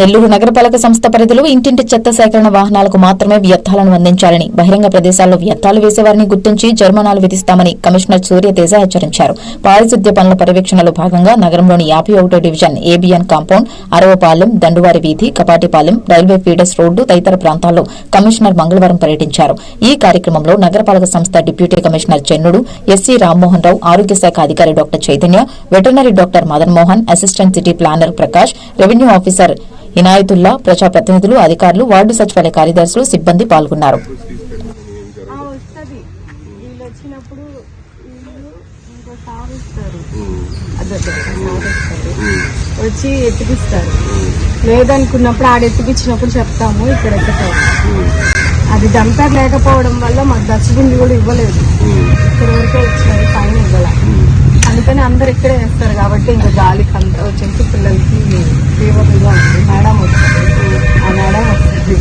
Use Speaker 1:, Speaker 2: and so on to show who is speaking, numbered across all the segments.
Speaker 1: నెల్లూరు నగరపాలక సంస్థ పరిధిలో ఇంటింటి చెత్త సేకరణ వాహనాలకు మాత్రమే వ్యర్థాలను అందించాలని బహిరంగ ప్రదేశాల్లో వ్యర్థాలు వేసేవారిని గుర్తించి జరిమానాలు విధిస్తామని కమిషనర్ సూర్యతేజ హెచ్చరించారు. పారిశుద్ధ్య పనుల పర్యవేక్షణలో భాగంగా నగరంలోని యాభై ఒకటో division ABN compound Aravapalem Danduvari వీధి కపాటిపాలెం రైల్వే ఫీడర్స్ రోడ్డు తదితర ప్రాంతాల్లో కమిషనర్ మంగళవారం పర్యటించారు. ఈ కార్యక్రమంలో నగరపాలక సంస్థ deputy commissioner Chennudu SC Rammohan Rao ఆరోగ్య శాఖ అధికారి doctor Chaitanya veterinary doctor Madan Mohan assistant city planner Prakash revenue officer Inayatullah ప్రజాప్రతినిధులు అధికారులు వార్డు సచివాలయ కార్యదర్శులు సిబ్బంది పాల్గొన్నారు.
Speaker 2: వచ్చినప్పుడు వచ్చి ఎత్తిపిస్తారు. లేదనుకున్నప్పుడు ఆడ ఎత్తిపించినప్పుడు చెప్తాము ఇక్కడ ఎత్తుతారు అది డంపర్ లేకపోవడం వల్ల మాకు డస్ట్బిన్ కూడా ఇవ్వలేదు. ఇక్కడ వరకే ఇచ్చారు పైన ఇవ్వాలి. అందుకని అందరు ఇక్కడే వేస్తారు కాబట్టి ఇంకా గాలికి అంత వచ్చేసి పిల్లలకి ఫీవర్గా ఉంది. మేడం వస్తుంది. ఆ మేడం వస్తుంది.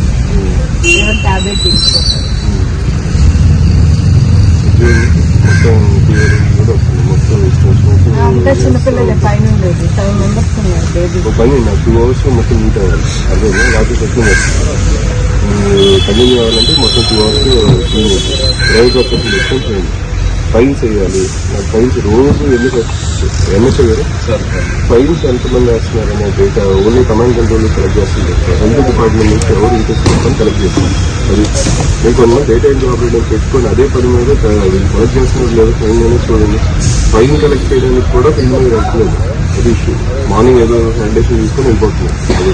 Speaker 2: ఫీవర్ ట్యాబ్లెట్ తీసుకుంటారు అంతా చిన్నపిల్లలే పైన ఉండేది. సెవెన్ మెంబర్స్ ఉన్నారు బేబీ
Speaker 3: పని టూ అవర్స్ మొత్తం నీట్ అవ్వాలి. అదే రాత్రి చెట్లు కంటిన్యూ అవ్వాలంటే మొత్తం టూ అవర్స్ క్లీన్ ఒక్కటి చేయండి ఫైల్స్ వేయాలి ఫైన్స్ రోజు ఎన్ని ఎంఎస్ గారు ఫైన్స్ ఎంతమంది వేస్తున్నారు అనే data only command control collect చేస్తుంది. హెల్త్ డిపార్ట్మెంట్ నుంచి ఎవరు ఇంట్రెస్ట్ కలెక్ట్ చేస్తుంది అది మీకు ఉన్న డేటా ఎంట్రీ ఆపరేటర్ పెట్టుకొని అదే పని మీద కలెక్ట్ చేస్తున్నారు లేదా ఫైన్ అనేది చూడండి. ఫైన్ కలెక్ట్ చేయడానికి కూడా ఫైన్ మీద వెళ్తలేదు అది ఇష్యూ మార్నింగ్ ఏదో శానిటేషన్ తీసుకొని వెళ్ళిపోతున్నాం అది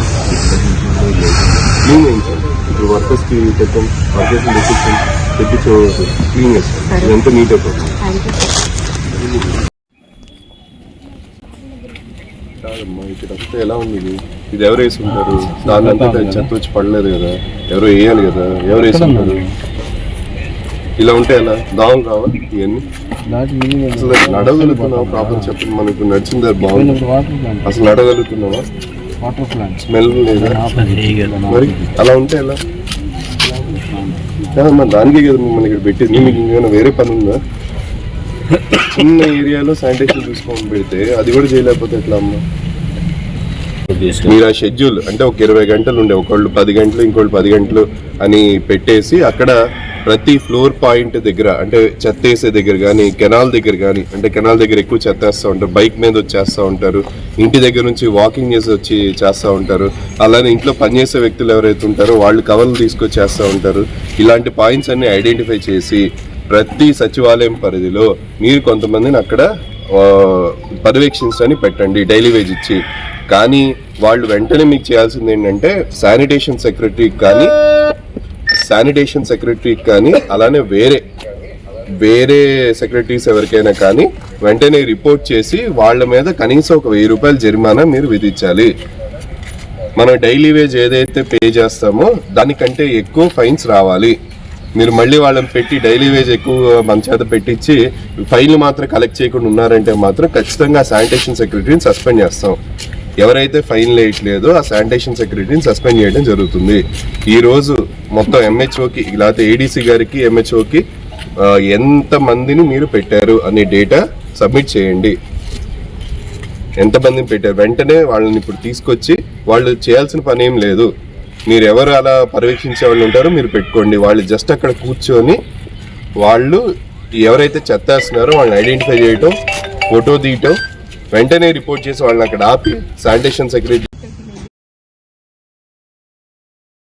Speaker 3: క్లీన్ చేయించాలి ఇప్పుడు వర్కర్స్కి పెట్టాం. వర్కర్స్ డిసిప్షన్ తెప్పించే క్లీన్ చేస్తాం ఇదంతా నీట్ అయిపోతుంది కాదమ్మా ఎలా ఉంది ఇది? ఇది ఎవరు వేసి ఉంటారు దాని అంతా చెత్త వచ్చి పడలేదు కదా. ఎవరు వేయాలి కదా? ఎవరు వేసి ఉంటారు ఇలా ఉంటే ఎలా? దావం రావా ఇవన్నీ? అసలు నడవగలుగుతున్నావా? ప్రాబ్లం చెప్పండి. మనకు నడిచింది బాగుంది. అసలు
Speaker 4: ప్లాంట్
Speaker 3: స్మెల్ లేదా? మరి అలా ఉంటే ఎలా? కాదమ్మా దానికే కదా మిమ్మల్ని ఇక్కడ పెట్టింది. మీకు ఇంకేమైనా వేరే పని ఉందా? చిన్న ఏరియాలో శానిటేషన్ చూసుకోమని పెడితే అది కూడా చేయలేకపోతే ఎట్లా అమ్మా? మీరు ఆ షెడ్యూల్ అంటే ఒక ఇరవై గంటలు ఉండే ఒకళ్ళు పది గంటలు ఇంకోళ్ళు పది గంటలు అని పెట్టేసి అక్కడ ప్రతి ఫ్లోర్ పాయింట్ దగ్గర అంటే చెత్త వేసే దగ్గర కానీ కెనాల్ దగ్గర కానీ అంటే కెనాల్ దగ్గర ఎక్కువ చెత్త వేస్తూ ఉంటారు బైక్ మీద వచ్చేస్తూ ఉంటారు ఇంటి దగ్గర నుంచి వాకింగ్ చేసి వచ్చి చేస్తూ ఉంటారు అలానే ఇంట్లో పనిచేసే వ్యక్తులు ఎవరైతే ఉంటారో వాళ్ళు కవర్లు తీసుకొచ్చి చేస్తూ ఉంటారు. ఇలాంటి పాయింట్స్ అన్ని ఐడెంటిఫై చేసి ప్రతి సచివాలయం పరిధిలో మీరు కొంతమందిని అక్కడ పర్యవేక్షించని పెట్టండి డైలీ వేజ్ ఇచ్చి. కానీ వాళ్ళు వెంటనే మీకు చేయాల్సింది ఏంటంటే శానిటేషన్ సెక్రటరీకి కానీ శానిటేషన్ సెక్రటరీకి కానీ అలానే వేరే వేరే సెక్రటరీస్ ఎవరికైనా కానీ వెంటనే రిపోర్ట్ చేసి వాళ్ళ మీద కనీసం ఒక వెయ్యి రూపాయల జరిమానా మీరు విధించాలి. మనం డైలీ వేజ్ ఏదైతే పే చేస్తామో దానికంటే ఎక్కువ ఫైన్స్ రావాలి. మీరు మళ్ళీ వాళ్ళని పెట్టి డైలీ వేజ్ ఎక్కువ మన చేత పెట్టించి ఫైన్లు మాత్రం కలెక్ట్ చేయకుండా ఉన్నారంటే మాత్రం ఖచ్చితంగా శానిటేషన్ సెక్రటరీని సస్పెండ్ చేస్తాం. ఎవరైతే ఫైన్ వేయట్లేదో ఆ శానిటేషన్ సెక్రటరీని సస్పెండ్ చేయడం జరుగుతుంది. ఈ రోజు మొత్తం ఎంహెచ్ఓకి లేకపోతే ఏడీసీ గారికి ఎంహెచ్ఓకి ఎంత మందిని మీరు పెట్టారు అనే డేటా సబ్మిట్ చేయండి. ఎంతమందిని పెట్టారు? వెంటనే వాళ్ళని ఇప్పుడు తీసుకొచ్చి వాళ్ళు చేయాల్సిన పని ఏం లేదు. మీరు ఎవరు అలా పర్యవేక్షించే వాళ్ళు ఉంటారో మీరు పెట్టుకోండి. వాళ్ళు జస్ట్ అక్కడ కూర్చొని వాళ్ళు ఎవరైతే చెత్తేస్తున్నారో వాళ్ళని ఐడెంటిఫై చేయటం ఫోటో తీయటం వెంటనే రిపోర్ట్ చేసి వాళ్ళని అక్కడ ఆపి శానిటేషన్ సెక్రటరీ